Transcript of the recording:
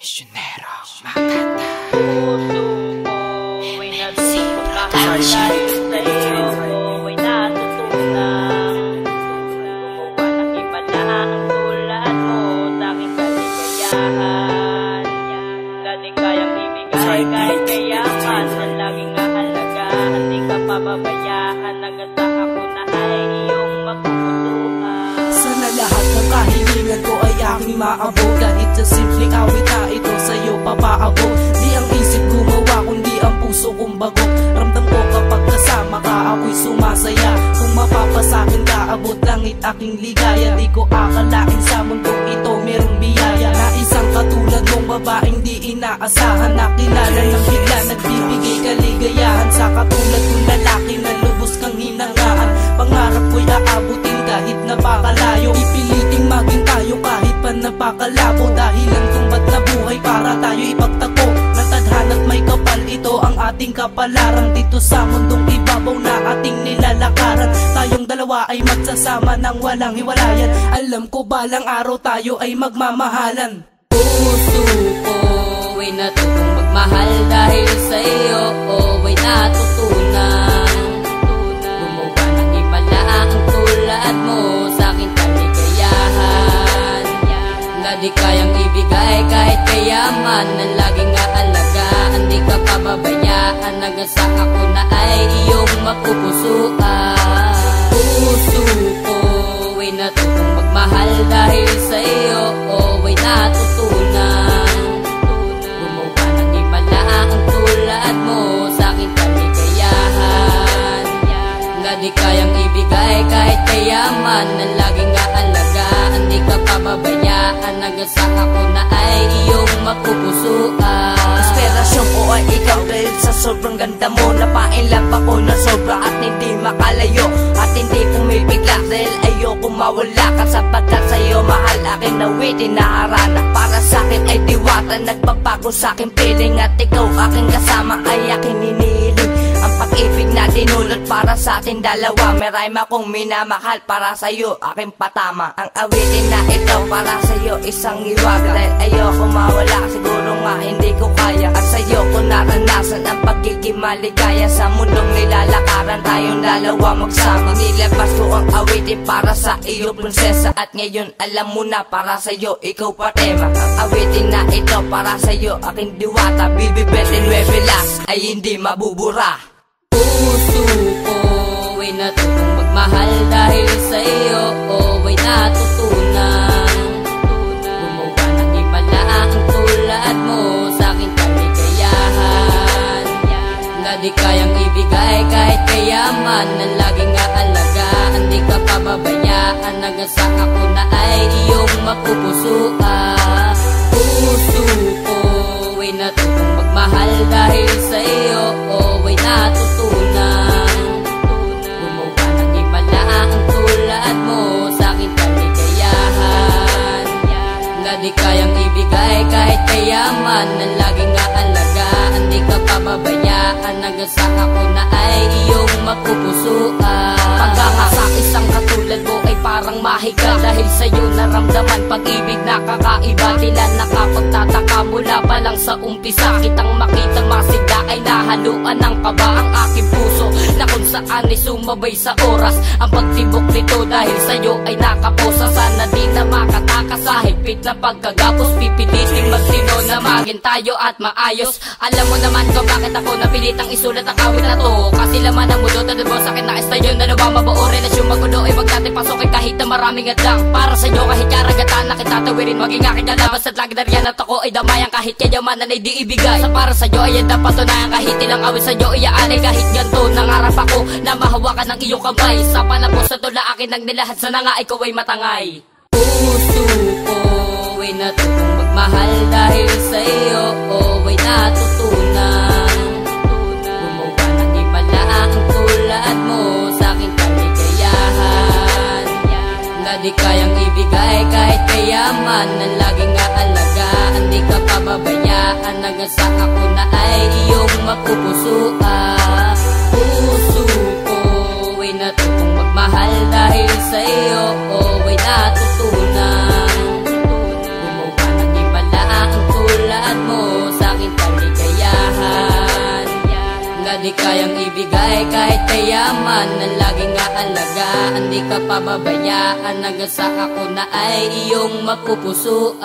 Misyonero, maganda Puso ko ay natutunan Dahil sa'yo ay natutunan Gumawa ng iba na ang tulad mo Sa aking kaligayahan Na di kayang ibigay kahit kayaman Na laging aalagaan Di ka pababayaan Hanggang sa ako na ay iyong mapupusuan Sana lahat ng kahilingan ko ay aking maabot Kahit sa simpleng awit langit aking ligaya. Di ko akalain sa mundong ito merong biyaya. Na isang katulad mong babaeng di inaasahan Nakilala ng bigla. Nagbibigay kaligayahan Sa katulad kong lalaki na lubos kang hinangaan Pangarap ko'y aabutin kahit napakalayo. Ipiliting maging tayo kahit pa napakalabo. Dahilan kung kapalaran Dito sa mundong ibabaw na ating nilalakaran. Tayong dalawa ay magsasama ng walang hiwalayan. Alam ko balang araw tayo ay magmamahalan. Puso ko ay natutong magmahal dahil sa iyo. Oh, ay natutunan. Gumawa ng iba na ang tulad mo. Sa aking kaligayahan Na di kayang ibigay kahit kayaman Na laging aalagaan Di ka pababayaan hanggang sa ako na ay iyong mapupusuan. Puso ko ay natutong magmahal dahil sa iyo. Oh, ay natutunan. Gumawa ng iba na ang tulad mo. Sa aking kaligayahan Na di kayang ibigay kahit kayaman Na laging aalagaan Di ka pababayaan hanggang sa ako na ay iyong mapupusuan. Inspirasyon ko ay ikaw dahil sa sobrang ganda mo Napainlap ako na sobra at hindi makalayo. At hindi pumipigla dahil ayoko mawala. Ka Sapagkat sa'yo mahal aking nawitin. Na harana Para sa'kin ay diwata. Nagbabago sa'king feeling At ikaw aking kasama ay aking Ang dinulot para sa ating dalawa. May rhyme akong minamahal para sa'yo. Aking patama Ang awitin na ito para sa'yo. Isang iwaga Dahil ayoko mawala. Siguro nga hindi ko kaya At sa'yo ko naranasan ang pagiging maligaya Sa mundong nilalakaran. Tayong dalawa magsama Nilabas ko ang awitin para sa iyo prinsesa. At ngayon alam mo na para sa'yo ikaw pa tema. Ang awitin na ito para sa'yo aking diwata. Bibi 29 last ay hindi mabubura Puso ko. Ay natutong magmahal dahil sa iyo. Oh, ay natutunan Gumawa ng iba na ang tulad mo sa aking kaligayahan. Na di kayang ibigay kahit kayaman Na laging aalagaan. Di ka pababayaan hanggang sa ako na ay iyong mapupusuan. Puso ko ay natutong magmahal dahil sa iyo. Oh, ay natutunan di kayang ibigay kahit kayaman Na laging aalagaan. Di ka pababayaan hanggang sa ako na ay iyong mapupusuan. Pagkaka sa isang katulad mo ay parang mahiga Dahil sa'yo naramdaman pag-ibig na kakaiba Tila nakapagtataka mula pa lang sa umpisa. Kitang makitang masigla nahaluan ng kaba Ang aking puso na kung saan ay sumabay sa oras. Ang pagtibok nito dahil sa'yo ay nakaposa Sana di na makataka sa higpit na pagkagapos. Pipiliting magtino na maging tayo at maayos. Alam mo naman kung bakit ako napilitang isulat ang awit na to. Kasi laman ng mundo mo sa akin na estayon Dalawa mabuo maraming adlang Para sa'yo kahit karagatan na kitatawirin Maging aking lalabas at lagi na riyan at ako ay damayan Kahit kayamanan ay di ibigay Sa para sa'yo ay ang patunayan. Kahit ilang awit sa'yo iyaalay Kahit ganto. Nangarap ako na mahawakan ng iyong kamay. Sa panapos sa tula akin ang nilahat. Sana nga ikaw ay matangay. Puso ko ay natutong magmahal dahil di kayang ibigay Kahit kayaman ang laging aalagaan. Di ka pababayaan Nagasa ako na ay iyong mapupusuan. Puso ko ay natutong magmahal Dahil sa iyo. Oh, ay natutunan. Gumawa ng ibala ang tulad mo Sa aking kaligayahan. Nga di kayang ibigay kahit kayaman ang laging aalagaan Di ka pababayaan Hanggang sa ako na ay iyong mapupusuan